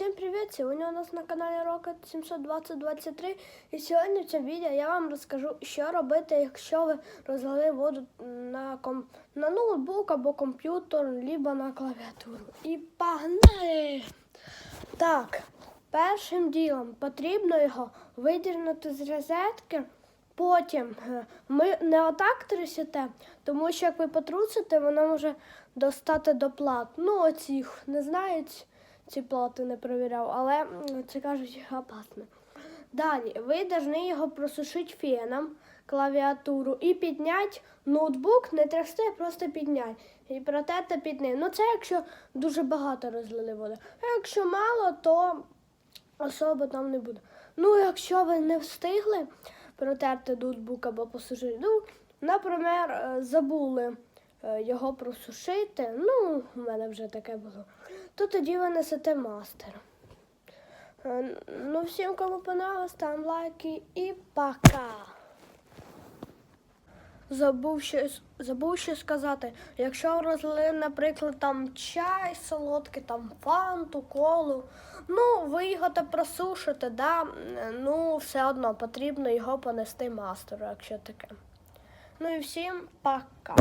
Всім привіт! Сьогодні у нас на каналі Rocket 72023 і сьогодні в цьому відео я вам розкажу, що робити, якщо ви розлили воду на, ком... на ноутбук або комп'ютер, або на клавіатуру. І погнали! Так, першим ділом потрібно його видірнути з розетки. Потім е, ми не отак трясете, тому що як ви потрусите, воно може достати до плат. Ну, оцих не знаю, ці- плати не перевіряв, але це кажуть опасно. Далі, ви повинні його просушити феном, клавіатуру і підняти ноутбук, не трясти, просто підняти. І протерти під ним. Ну, це якщо дуже багато розлили води. А якщо мало, то особо там не буде. Ну, якщо ви не встигли протерти ноутбук або посушити, ну, наприклад, е, забули його просушити, ну, у мене вже таке було, то тоді ви несете мастер. Е, Ну, всім, кому понравилось, ставимо лайки і пока. Забув ще, забув ще сказати, якщо розлили, наприклад, там чай солодкий, там фанту, колу, ну ви його та просушите, да? ну все одно потрібно його понести мастеру, якщо таке. Ну і всім пока.